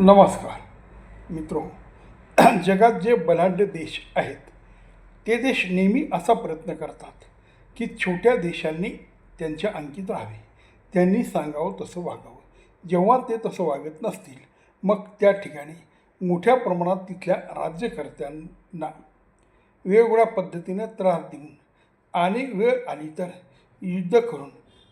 नमस्कार. मित्रो जगात जे बलाढ्य देश आहेत ते देश नेहमी असा प्रयत्न करतात की छोट्या देशांनी त्यांच्या अंकित राहावे. त्यांनी सांगावं तसं वागावं. जेव्हा ते तसं वागत नसतील मग त्या ठिकाणी मोठ्या प्रमाणात तिथल्या राज्यकर्त्यांना वेगवेगळ्या पद्धतीने त्रास देऊन आणि वेळ आली तर युद्ध करून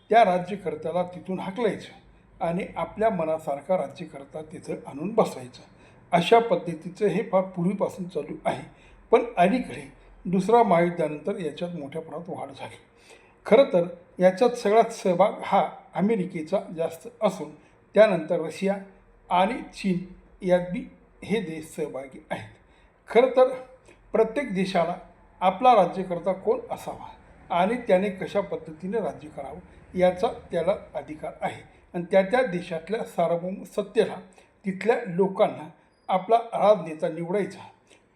त्या राज्यकर्त्याला तिथून हाकलायचं. आणि आपल्या मनासारखा राज्यकर्ता तिथं आणून बसवायचा अशा पद्धतीचं हे फार पूर्वीपासून चालू आहे. पण अलीकडे दुसरा महायुद्धानंतर याच्यात मोठ्या प्रमाणात वाढ झाली. खरं तर याच्यात सगळ्यात सहभाग हा अमेरिकेचा जास्त असून त्यानंतर रशिया आणि चीन यात बी हे देश सहभागी आहेत. खरं तर प्रत्येक देशाला आपला राज्यकर्ता कोण असावा आणि त्याने कशा पद्धतीने राज्य करावं याचा त्याला अधिकार आहे. आणि त्या त्या देशातल्या सार्वभौम सत्तेला तिथल्या लोकांना आपला राजनेता निवडायचा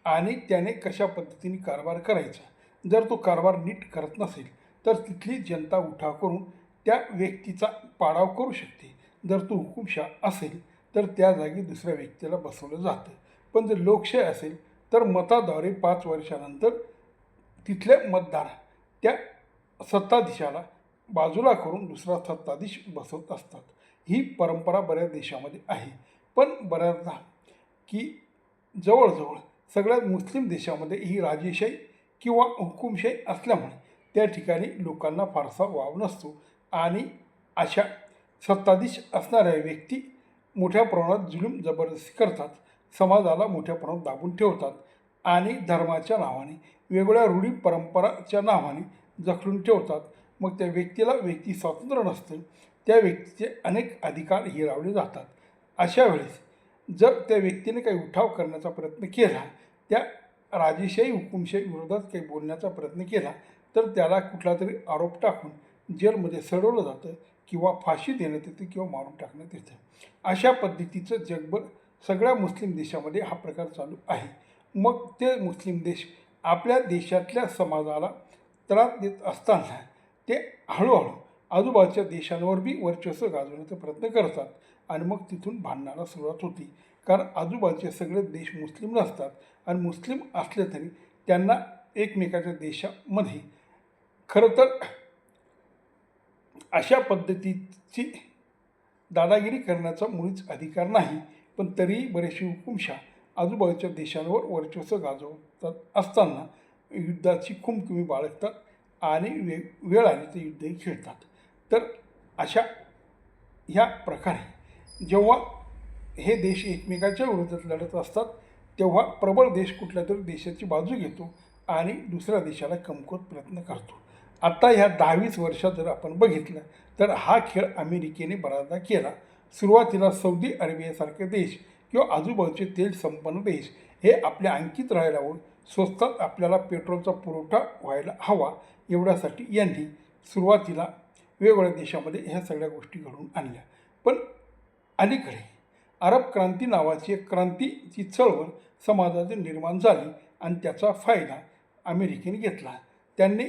आणि त्याने कशा पद्धतीने कारभार करायचा. जर तो कारभार नीट करत नसेल तर तिथली जनता उठाव करून त्या व्यक्तीचा पाडाव करू शकते. जर तो हुकुमशाह असेल तर त्या जागी दुसऱ्या व्यक्तीला बसवलं जातं. पण जर लोकशाही असेल तर मताद्वारे पाच वर्षानंतर तिथले मतदार त्या सत्ताधीशाला बाजूला करून दुसरा सत्ताधीश बसवत असतात. ही परंपरा बऱ्याच देशामध्ये आहे. पण बऱ्याचदा की जवळजवळ सगळ्यात मुस्लिम देशामध्ये ही राजेशाही किंवा हुकुमशाही असल्यामुळे त्या ठिकाणी लोकांना फारसा वाव नसतो. आणि अशा सत्ताधीश असणाऱ्या व्यक्ती मोठ्या प्रमाणात जुलूम जबरदस्ती करतात समाजाला मोठ्या प्रमाणात दाबून ठेवतात आणि धर्माच्या नावाने वेगवेगळ्या रूढी परंपराच्या नावाने जखडून ठेवतात. मग त्या व्यक्तीला व्यक्ती स्वातंत्र्य नसतं त्या व्यक्तीचे अनेक अधिकार हिरावले जातात. अशा वेळेस जर त्या व्यक्तीने काही उठाव करण्याचा प्रयत्न केला त्या राजेशाही हुकुमशाही विरोधात काही बोलण्याचा प्रयत्न केला तर त्याला कुठला तरी आरोप टाकून जेलमध्ये सडवलं जातं किंवा फाशी देण्यात येते किंवा मारून टाकण्यात येतं. अशा पद्धतीचं जगभर सगळ्या मुस्लिम देशामध्ये हा प्रकार चालू आहे. मग ते मुस्लिम देश आपल्या देशातल्या समाजाला त्रास देत असताना ते हळूहळू आजूबाजूच्या देशांवर बी वर्चस्व गाजवण्याचा प्रयत्न करतात आणि मग तिथून भांडणाला सुरुवात होती. कारण आजूबाजूचे सगळे देश मुस्लिम नसतात आणि मुस्लिम असले तरी त्यांना एकमेकाच्या देशामध्ये खरं तर अशा पद्धतीची दादागिरी करण्याचा मुळीच अधिकार नाही. पण तरीही बरेचसे हुकुमशा आजूबाजूच्या देशांवर वर्चस्व गाजवतात असताना युद्धाची खुमखुमी बाळगतात. आणि वे वेळ आली तर युद्धही खेळतात. तर अशा ह्या प्रकारे जेव्हा हे देश एकमेकाच्या विरोधात लढत असतात तेव्हा प्रबळ देश कुठल्या तरी देशाची बाजू घेतो आणि दुसऱ्या देशाला कमकुवत प्रयत्न करतो. आत्ता ह्या दहावीस वर्षात जर आपण बघितलं तर हा खेळ अमेरिकेने बऱ्याचदा केला. सुरुवातीला सौदी अरेबियासारखे देश किंवा आजूबाजूचे तेल संपन्न देश हे आपल्या अंकित राहायला हवं. स्वस्तात आपल्याला पेट्रोलचा पुरवठा व्हायला हवा एवढ्यासाठी यांनी सुरुवातीला वेगवेगळ्या देशामध्ये ह्या सगळ्या गोष्टी घडवून आणल्या. पण अलीकडे अरब क्रांती नावाची एक क्रांतीची चळवळ समाजात निर्माण झाली आणि त्याचा फायदा अमेरिकेने घेतला. त्यांनी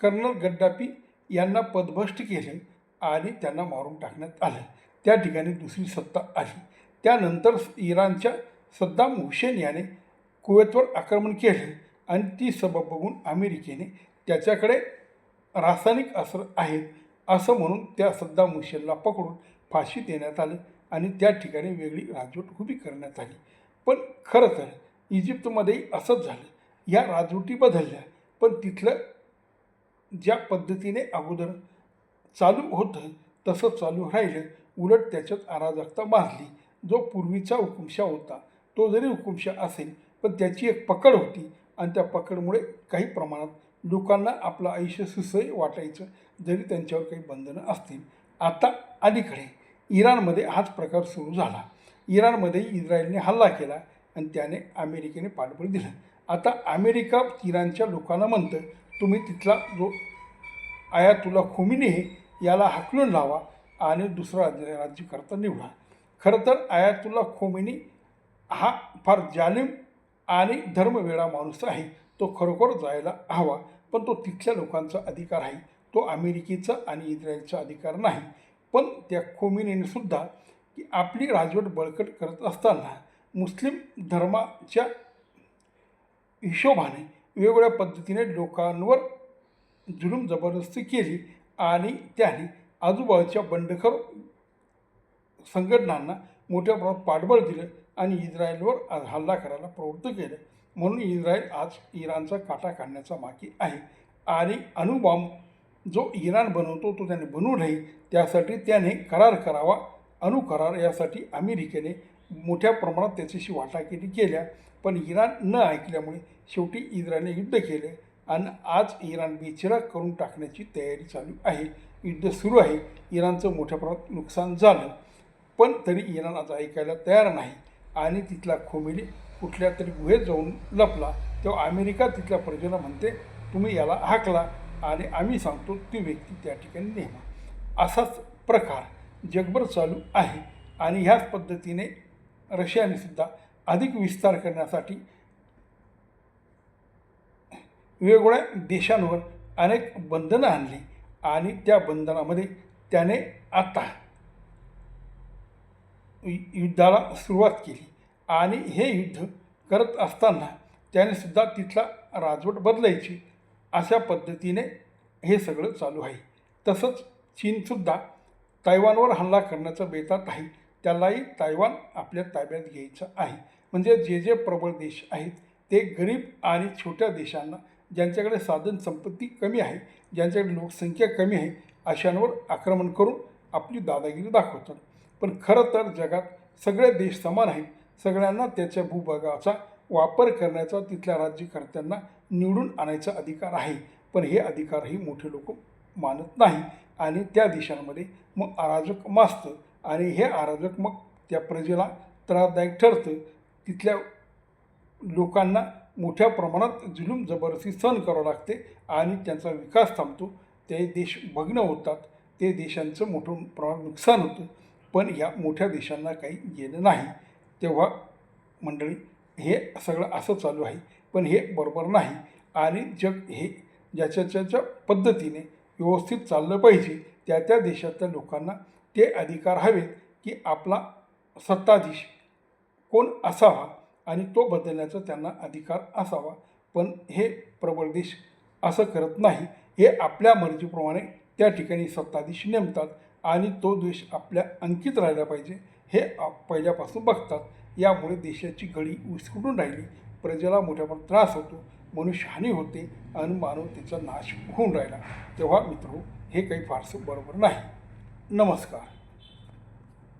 कर्नल गड्डापी यांना पदभ्रष्ट केले आणि त्यांना मारून टाकण्यात आलं. त्या ठिकाणी दुसरी सत्ता आली. त्यानंतर इराणच्या सद्दाम हुसेन याने कुवेतवर आक्रमण केले आणि ती सबब बघून अमेरिकेने त्याच्याकडे रासायनिक अस्त्र आहेत असं म्हणून त्या सद्दाम हुसेनला पकडून फाशी देण्यात आली आणि त्या ठिकाणी वेगळी राजवट उभी करण्यात आली. पण खरं तर इजिप्तमध्येही असंच झालं. या राजवटी बदलल्या पण तिथलं ज्या पद्धतीने अगोदर चालू होतं तसं चालू राहिलं. उलट त्याच्यात अराजकता माजली. जो पूर्वीचा हुकुमशा होता तो जरी हुकुमशा असेल पण त्याची एक पकड होती आणि त्या पकडमुळे काही प्रमाणात लोकांना आपलं आयुष्य सुसह्य वाटायचं जरी त्यांच्यावर काही बंधनं असतील. आता अलीकडे इराणमध्ये हाच प्रकार सुरू झाला. इराणमध्ये इस्रायलने हल्ला केला आणि त्याने अमेरिकेने पाठबळ दिलं. आता अमेरिका इराणच्या लोकांना म्हणतं तुम्ही तिथला जो आयातुल्ला खोमिनी हे याला हाकलून लावा आणि दुसरा राज्य राज्यकर्ता निवडा. खरं तर आयातुल्ला खोमिनी हा फार जालिम आणि धर्मवेळा माणूस आहे. तो खरोखर जायला हवा पण तो तिथल्या लोकांचा अधिकार आहे. तो अमेरिकेचा आणि इस्रायलचा अधिकार नाही. पण त्या खोमिनेनेसुद्धा की आपली राजवट बळकट करत असताना मुस्लिम धर्माच्या हिशोबाने वेगवेगळ्या पद्धतीने लोकांवर जुलूम जबरदस्ती केली आणि त्याने आजूबाजूच्या बंडखोर संघटनांना मोठ्या प्रमाणात पाठबळ दिलं. आणि इस्रायलवर आज हल्ला करायला प्रवृत्त केलं. म्हणून इस्रायल आज इराणचा काटा काढण्याचा मागे आहे. आणि अणुबॉम्ब जो इराण बनवतो तो त्याने बनवू नये. त्यासाठी त्याने करार करावा. अणुकरार यासाठी अमेरिकेने मोठ्या प्रमाणात त्याच्याशी वाटाघाटी केल्या. पण इराण न ऐकल्यामुळे शेवटी इस्रायलने युद्ध केले. आणि आज इराण बेचिराग करून टाकण्याची तयारी चालू आहे. युद्ध सुरू आहे. इराणचं मोठ्या प्रमाणात नुकसान झालं. पण तरी इराण आज ऐकायला तयार नाही. आणि तिथला खोमेली कुठल्या तरी गुहेत जाऊन लपला. तेव्हा अमेरिका तिथल्या प्रजेला म्हणते तुम्ही याला हाकला आणि आम्ही सांगतो ती व्यक्ती त्या ठिकाणी नेमा. असाच प्रकार जगभर चालू आहे. आणि ह्याच पद्धतीने रशियाने सुद्धा अधिक विस्तार करण्यासाठी वेगवेगळ्या देशांवर अनेक बंधनं आणली. आणि त्या बंधनामध्ये त्याने आता युद्धाला सुरुवात केली. आणि हे युद्ध करत असताना त्याने सुद्धा तिथला राजवट बदलायची अशा पद्धतीने हे सगळं चालू आहे. तसंच चीनसुद्धा तैवानवर हल्ला करण्याचा बेतात आहे. त्यालाही तैवान आपल्या ताब्यात घ्यायचं आहे. म्हणजे जे जे प्रबळ देश आहेत ते गरीब आणि छोट्या देशांना ज्यांच्याकडे साधन संपत्ती कमी आहे ज्यांच्याकडे लोकसंख्या कमी आहे अशांवर आक्रमण करून आपली दादागिरी दाखवतात. पण खरं तर जगात सगळे देश समान आहेत. सगळ्यांना त्याच्या भूभागाचा वापर करण्याचा तिथल्या राज्यकर्त्यांना निवडून आणायचा अधिकार आहे. पण हे अधिकारही मोठे लोक मानत नाही आणि त्या देशांमध्ये मग अराजक माजतं आणि हे अराजक मग त्या प्रजेला त्रासदायक ठरतं. तिथल्या लोकांना मोठ्या प्रमाणात जुलूम जबरदस्ती सहन करावं लागते आणि त्यांचा विकास थांबतो. ते देश भग्न होतात. ते देशांचं मोठं प्रमाणात नुकसान होतं. पण या मोठ्या देशांना काही गेलं नाही. तेव्हा मंडळी हे सगळं असं चालू आहे. पण हे बरोबर नाही. आणि जग हे ज्याच्या ज्याच्या पद्धतीने व्यवस्थित चाललं पाहिजे त्या त्या देशातल्या लोकांना ते अधिकार हवेत की आपला सत्ताधीश कोण असावा आणि तो बदलण्याचा त्यांना अधिकार असावा. पण हे प्रबळ देश असं करत नाही. हे आपल्या मर्जीप्रमाणे त्या ठिकाणी सत्ताधीश नेमतात. आणि तो देश आपल्या अंकित राहिला पाहिजे हे आप- पहिल्यापासून बघतात. यामुळे देशाची गडी विस्कटून राहिली. प्रजेला मोठ्या प्रमाणात त्रास होतो. मनुष्यहानी होते आणि मानवतेचा नाश होऊन राहिला. तेव्हा मित्र हे काही फारसं बरोबर नाही. नमस्कार.